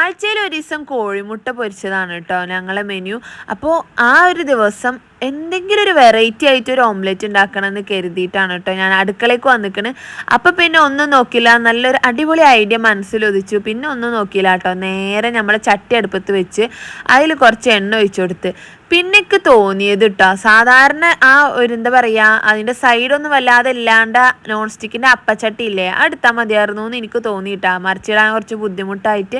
ആഴ്ചയിൽ ഒരു ദിവസം കോഴിമുട്ട പൊരിച്ചതാണ് കേട്ടോ ഞങ്ങളെ മെനു അപ്പോൾ ആ ഒരു ദിവസം എന്തെങ്കിലും ഒരു വെറൈറ്റി ആയിട്ട് ഒരു ഓംലെറ്റ് ഉണ്ടാക്കണം എന്ന് കരുതിയിട്ടാണ് കേട്ടോ ഞാൻ അടുക്കളയ്ക്ക് വന്നിക്കണ്. അപ്പം പിന്നെ ഒന്നും നോക്കില്ല. നല്ലൊരു അടിപൊളി ഐഡിയ മനസ്സിൽ മനസ്സിലൊതിച്ചു പിന്നെ ഒന്നും നോക്കിയില്ല കേട്ടോ. നേരെ നമ്മൾ ചട്ടി അടുപ്പത്ത് വെച്ച് അതിൽ കുറച്ച് എണ്ണ ഒഴിച്ചു കൊടുത്ത്. പിന്നെക്ക് തോന്നിയത് കേട്ടോ സാധാരണ ആ ഒരു എന്താ പറയുക അതിന്റെ സൈഡൊന്നും വല്ലാതെ ഇല്ലാണ്ട് നോൺ സ്റ്റിക്കിന്റെ അപ്പച്ചട്ടി ഇല്ലേ? എടുത്താൽ മതിയായിരുന്നു എന്ന് എനിക്ക് തോന്നിയിട്ടാ മറിച്ചിടാൻ കുറച്ച് ബുദ്ധിമുട്ടായിട്ട്.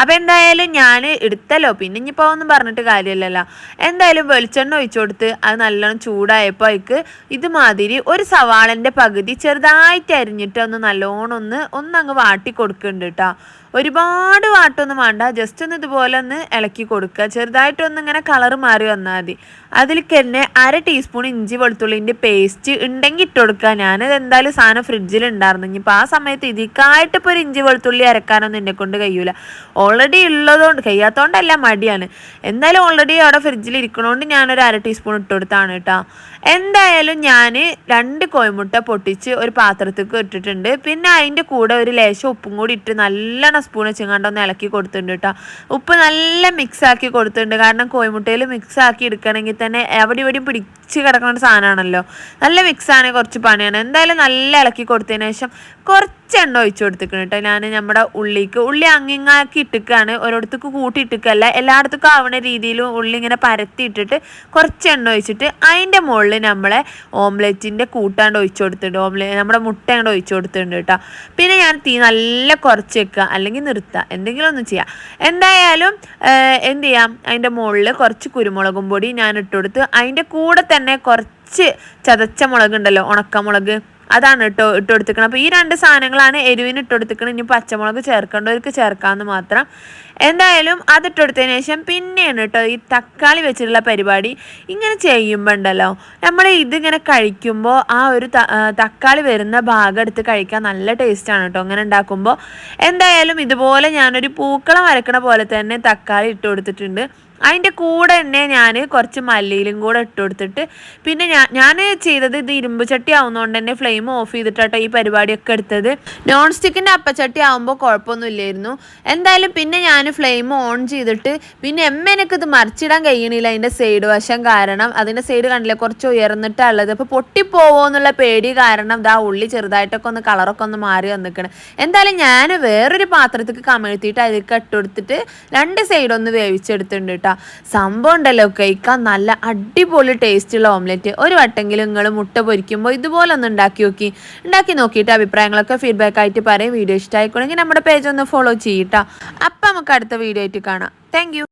അപ്പോൾ എന്തായാലും ഞാൻ എടുത്തല്ലോ. പിന്നെ ഇനിയിപ്പോൾ ഒന്നും പറഞ്ഞിട്ട് കാര്യമില്ലല്ലോ. എന്തായാലും വെളിച്ചെണ്ണ ഒഴിച്ചു അത് നല്ലോണം ചൂടായപ്പോൾ അതിക്ക് ഇതുമാതിരി ഒരു സവാളന്റെ പകുതി ചെറുതായിട്ട് അരിഞ്ഞിട്ട് ഒന്ന് നല്ലോണം ഒന്ന് ഒന്ന് ഒന്നങ്ങ് വാട്ടി കൊടുക്കുന്നുണ്ട് കേട്ടോ ഒരുപാട് വാട്ടൊന്നും വേണ്ട. ജസ്റ്റ് ഒന്ന് ഇതുപോലെ ഒന്ന് ഇളക്കി കൊടുക്കുക. ചെറുതായിട്ടൊന്ന് ഇങ്ങനെ കളർ മാറി വന്നാൽ മതി. അതിലേക്ക് തന്നെ അര ടീസ്പൂൺ ഇഞ്ചി വെളുത്തുള്ളിന്റെ പേസ്റ്റ് ഉണ്ടെങ്കിൽ ഇട്ട് കൊടുക്കുക. ഞാനത് എന്തായാലും സാധനം ഫ്രിഡ്ജിൽ ഉണ്ടായിരുന്നു ഇനിയിപ്പോൾ ആ സമയത്ത് ഇതിക്കായിട്ട് ഇപ്പോൾ ഒരു ഇഞ്ചി വെളുത്തുള്ളി അരക്കാനൊന്നും എന്നെ കൊണ്ട് കഴിയൂല. ഓൾറെഡി ഉള്ളതുകൊണ്ട് കഴിയാത്തതുകൊണ്ടല്ല മടിയാണ്. എന്തായാലും ഓൾറെഡി അവിടെ ഫ്രിഡ്ജിൽ ഇരിക്കണോണ്ട് ഞാനൊരു അര ടീസ്പൂൺ ഇട്ട് കൊടുത്താണ് കേട്ടോ. എന്തായാലും ഞാൻ രണ്ട് കോയമുട്ട പൊട്ടിച്ച് ഒരു പാത്രത്തേക്ക് ഇട്ടിട്ടുണ്ട്. പിന്നെ അതിന്റെ കൂടെ ഒരു ലേശം ഉപ്പും കൂടി ഇട്ട് നല്ലോണം സ്പൂൺ വെച്ചങ്ങാണ്ടൊന്ന് ഇളക്കി കൊടുത്തിട്ടുണ്ട് കേട്ടോ ഉപ്പ് നല്ല മിക്സ് ആക്കി കൊടുത്തിട്ടുണ്ട്. കാരണം കോയമുട്ടയിൽ മിക്സ് ആക്കി എടുക്കണമെങ്കിൽ തന്നെ എവിടെ ഇവിടെയും പിടിച്ച് കിടക്കുന്ന സാധനമാണല്ലോ. നല്ല മിക്സ് ആണെങ്കിൽ കുറച്ച് പണിയാണ്. എന്തായാലും നല്ല ഇളക്കി കൊടുത്തതിന് ശേഷം കുറച്ച് എണ്ണ ഒഴിച്ചു കൊടുത്തിക്കണം കേട്ടോ. ഞാൻ നമ്മുടെ ഉള്ളിക്ക് ഉള്ളി അങ്ങിങ്ങാക്കി ഇട്ടിക്കാണ്. ഓരോടത്തേക്ക് കൂട്ടി ഇട്ടിക്കല്ല എല്ലായിടത്തേക്കും ആവണ രീതിയിൽ ഉള്ളി ഇങ്ങനെ പരത്തി ഇട്ടിട്ട് കുറച്ച് എണ്ണ ഒഴിച്ചിട്ട് അതിന്റെ മുകളിൽ നമ്മളെ ഓംലെറ്റിന്റെ കൂട്ടാണ്ട് ഒഴിച്ചു കൊടുത്തിട്ടുണ്ട്. ഓംലെറ്റ് നമ്മുടെ മുട്ട അങ്ങോട്ട് ഒഴിച്ചു കൊടുത്തിട്ടുണ്ട് കേട്ടോ. പിന്നെ ഞാൻ തീ നല്ല കുറച്ച് വെക്കുക അല്ലെങ്കിൽ നിർത്തുക. എന്തെങ്കിലും ഒന്നും ചെയ്യാം. എന്തായാലും എന്ത് ചെയ്യാം? അതിന്റെ മുകളിൽ കുറച്ച് കുരുമുളകും പൊടി ഞാൻ ഇട്ടുകൊടുത്ത് അതിന്റെ കൂടെ തന്നെ കുറച്ച് ചതച്ച മുളക് ഉണ്ടല്ലോ ഉണക്കമുളക്. അതാണ് കേട്ടോ ഇട്ട് കൊടുത്തിക്കണം അപ്പോൾ ഈ രണ്ട് സാധനങ്ങളാണ് എരിവിന് ഇട്ട് കൊടുത്തിക്കണം ഇനി പച്ചമുളക് ചേർക്കേണ്ടവർക്ക് ചേർക്കാമെന്ന് മാത്രം. എന്തായാലും അത് കൊടുത്തതിന് ശേഷം പിന്നെയാണ് കേട്ടോ ഈ തക്കാളി വെച്ചിട്ടുള്ള പരിപാടി ഇങ്ങനെ ചെയ്യുമ്പോൾ ഉണ്ടല്ലോ നമ്മൾ ഇതിങ്ങനെ കഴിക്കുമ്പോൾ ആ ഒരു തക്കാളി വരുന്ന ഭാഗം എടുത്ത് കഴിക്കാൻ നല്ല ടേസ്റ്റാണ് കേട്ടോ. അങ്ങനെ ഉണ്ടാക്കുമ്പോൾ എന്തായാലും ഇതുപോലെ ഞാനൊരു പൂക്കളം വരക്കണ പോലെ തന്നെ തക്കാളി ഇട്ട് കൊടുത്തിട്ടുണ്ട്. അതിന്റെ കൂടെ തന്നെ ഞാൻ കുറച്ച് മല്ലിയിലും കൂടെ ഇട്ട് കൊടുത്തിട്ട് പിന്നെ ഞാൻ ഞാൻ ചെയ്തത് ഇത് ഇരുമ്പ് ചട്ടി ആവുന്നതുകൊണ്ട് തന്നെ ഫ്ലെയിം ഓഫ് ചെയ്തിട്ടാട്ടോ ഈ പരിപാടിയൊക്കെ എടുത്തത്. നോൺ സ്റ്റിക്കിന്റെ അപ്പച്ചട്ടി ആവുമ്പോൾ കുഴപ്പമൊന്നുമില്ലായിരുന്നു. എന്തായാലും പിന്നെ ഞാൻ ഫ്ലെയിം ഓൺ ചെയ്തിട്ട് പിന്നെ എമ്മ ഇത് മറിച്ചിടാൻ കഴിയണില്ല അതിന്റെ സൈഡ് വശം കാരണം. അതിന്റെ സൈഡ് കണ്ടില്ലേ കുറച്ച് ഉയർന്നിട്ടാണ് ഉള്ളത്. അപ്പോൾ പൊട്ടിപ്പോവോ എന്നുള്ള പേടി കാരണം ഇതാ ഉള്ളി ചെറുതായിട്ടൊക്കെ ഒന്ന് കളറൊക്കെ ഒന്ന് മാറി വന്നിക്കണം. എന്തായാലും ഞാൻ വേറൊരു പാത്രത്തേക്ക് കമഴ്ത്തിയിട്ട് അതിലേക്ക് ഇട്ടുകൊടുത്തിട്ട് രണ്ട് സൈഡ് ഒന്ന് വേവിച്ചെടുത്തിട്ടുണ്ട് കേട്ടോ സംഭവം ഉണ്ടല്ലോ കഴിക്കാൻ നല്ല അടിപൊളി ടേസ്റ്റുള്ള ഓംലെറ്റ് ഒരു വട്ടെങ്കിലും നിങ്ങൾ മുട്ട പൊരിക്കുമ്പോൾ ഇതുപോലെ ഒന്ന് ഉണ്ടാക്കി നോക്കി. ഉണ്ടാക്കി നോക്കിയിട്ട് അഭിപ്രായങ്ങളൊക്കെ ഫീഡ്ബാക്ക് ആയിട്ട് പറയും. വീഡിയോ ഇഷ്ടമായിക്കോണെങ്കിൽ നമ്മുടെ പേജ് ഒന്ന് ഫോളോ ചെയ്യട്ടോ അപ്പം നമുക്ക് അടുത്ത വീഡിയോ ആയിട്ട് കാണാം. താങ്ക്